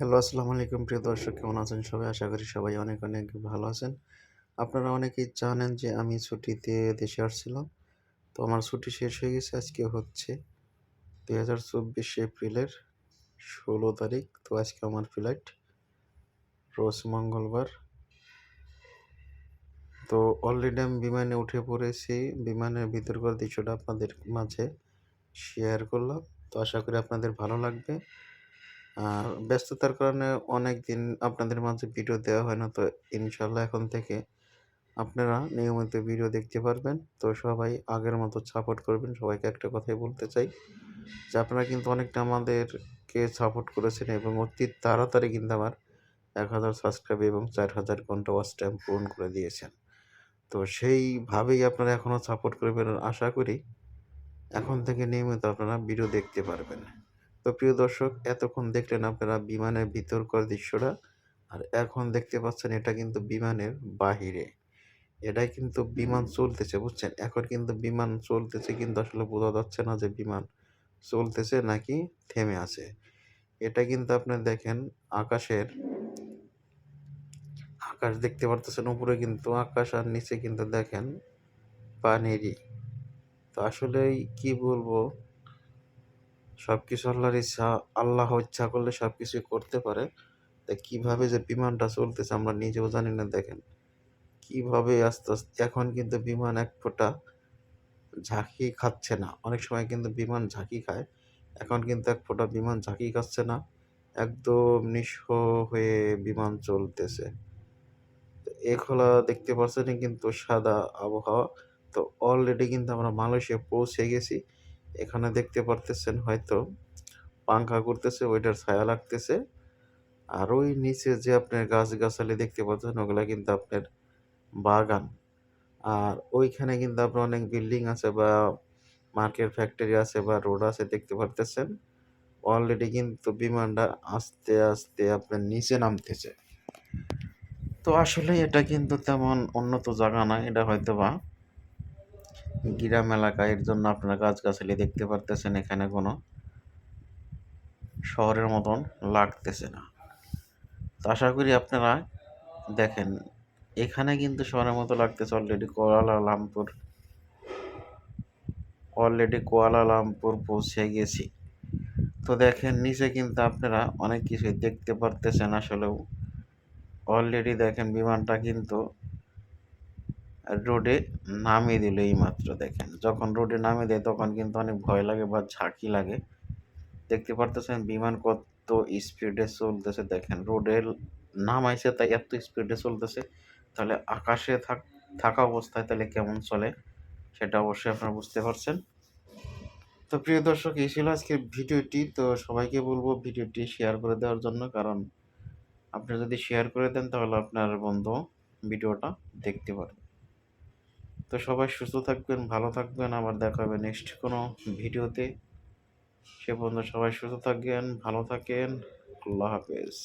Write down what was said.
Hello, আসসালামু আলাইকুম। প্রিয় দর্শক, কেমন আছেন সবাই? আশা করি সবাই অনেক অনেক ভালো আছেন। আপনারা অনেকেই জানেন যে আমি ছুটিতে দেশে আসছিলাম। তো আমার ছুটি শেষ হয়ে গেছে। আজকে হচ্ছে দুই হাজার চব্বিশে এপ্রিলের ষোলো তারিখ। তো আজকে আমার ফ্লাইট রোজ মঙ্গলবার। তো অলরেডি আমি বিমানে উঠে পড়েছি। বিমানের ভিতরকার দৃশ্যটা আপনাদের মাঝে শেয়ার করলাম। তো আশা করি আপনাদের ভালো লাগবে। ব্যস্ততার কারণে অনেক দিন আপনাদের মাঝে ভিডিও দেওয়া হয় না, তো ইনশাল্লাহ এখন থেকে আপনারা নিয়মিত ভিডিও দেখতে পারবেন। তো সবাই আগের মতো সাপোর্ট করবেন, সবাইকে একটা কথাই বলতে চাই যে আপনারা কিন্তু অনেকটা আমাদেরকে সাপোর্ট করেছেন এবং অতি তাড়াতাড়ি কিন্তু আমার এক হাজার সাবস্ক্রাইব এবং চার হাজার ঘণ্টা ওয়াচ টাইম পূরণ করে দিয়েছেন। তো সেইভাবেই আপনারা এখনও সাপোর্ট করবেন আশা করি এখন থেকে নিয়মিত আপনারা ভিডিও দেখতে পারবেন। তো প্রিয় দর্শক, এতক্ষণ দেখলেন আপনারা বিমানের ভিতরকার দৃশ্যটা, আর এখন দেখতে পাচ্ছেন এটা কিন্তু বিমানের বাহিরে। এটাই কিন্তু বিমান চলতেছে, বুঝছেন? এখন কিন্তু বিমান চলতেছে কিন্তু আসলে বোঝা যাচ্ছে না যে বিমান চলতেছে নাকি থেমে আছে। এটা কিন্তু আপনার দেখেন আকাশের, আকাশ দেখতে পারতেছেন উপরে কিন্তু আকাশ, আর নিচে কিন্তু দেখেন পানেরই। তো আসলে কি বলব সব কিছু আল্লাহর ইচ্ছা, আল্লাহ ইচ্ছা করলে সব কিছুই করতে পারে। তা কীভাবে যে বিমানটা চলতেছে আমরা নিজেও জানি না, দেখেন। কীভাবে আস্তে আস্তে, এখন কিন্তু বিমান এক ফোঁটা ঝাঁকি খাচ্ছে না। অনেক সময় কিন্তু বিমান ঝাঁকি খায়। এখন কিন্তু এক ফোঁটা বিমান ঝাঁকি খাচ্ছে না। একদম নিঃস্ব হয়ে বিমান চলতেছে। এ খোলা দেখতে পাচ্ছেন কিন্তু সাদা আবহাওয়া। তো অলরেডি কিন্তু আমরা মালয়েশিয়া পৌঁছে গেছি। এখানে দেখতে পারতেছেন হয়তো পাংখা করতেছে ওইটার ছায়া লাগতেছে। আর ওই নিচে যে আপনার গাছগাছালি দেখতে পাচ্ছেন, ওগুলা কিন্তু আপনার বাগান। আর ওইখানে কিন্তু আপনার অনেক বিল্ডিং আছে বা মার্কেট ফ্যাক্টরি আছে বা রোড আছে, দেখতে পারতেছেন। অলরেডি কিন্তু বিমানটা আস্তে আস্তে আপনার নিচে নামতেছে। তো আসলে এটা কিন্তু তেমন উন্নত জায়গা না, এটা হয়তো বা গ্রাম এলাকা এর জন্য আপনারা গাছগাছালি দেখতে পারতেছেন এখানে কোনো। শহরের মতন লাগতেছে না। তো আশা করি আপনারা দেখেন, এখানে কিন্তু শহরের মতো লাগতেছে অলরেডি কোয়ালালামপুর। অলরেডি কোয়ালালামপুর পৌঁছে গেছি। তো দেখেন, নিচে কিন্তু আপনারা অনেক কিছুই দেখতে পারতেছেন আসলেও। অলরেডি দেখেন বিমানটা কিন্তু রোডে নামিয়ে দিল এই মাত্র দেখেন। যখন রোডে নামিয়ে দেয়, তখন কিন্তু অনেক ভয় লাগে বা ঝাঁকি লাগে। দেখতে পারতেছেন, বিমান কত স্পিডে চলতেছে, দেখেন। রোডে নামাইছে, তাই এত স্পিডে চলতেছে। তাহলে আকাশে থাক, থাকা অবস্থায় তাহলে কেমন চলে, সেটা অবশ্যই আপনারা বুঝতে পারছেন। তো প্রিয় দর্শক, এই ছিল আজকের ভিডিওটি। তো সবাইকে বলব, ভিডিওটি শেয়ার করে দেওয়ার জন্য, কারণ আপনি যদি শেয়ার করে দেন, তাহলে আপনার বন্ধু ভিডিওটা দেখতে পারে। তো সবাই সুস্থ থাকবেন, ভালো থাকবেন। আবার দেখা হবে নেক্সট কোনো ভিডিওতে। সে পর্যন্ত সবাই সুস্থ থাকবেন, ভালো থাকেন। আল্লাহ হাফেজ।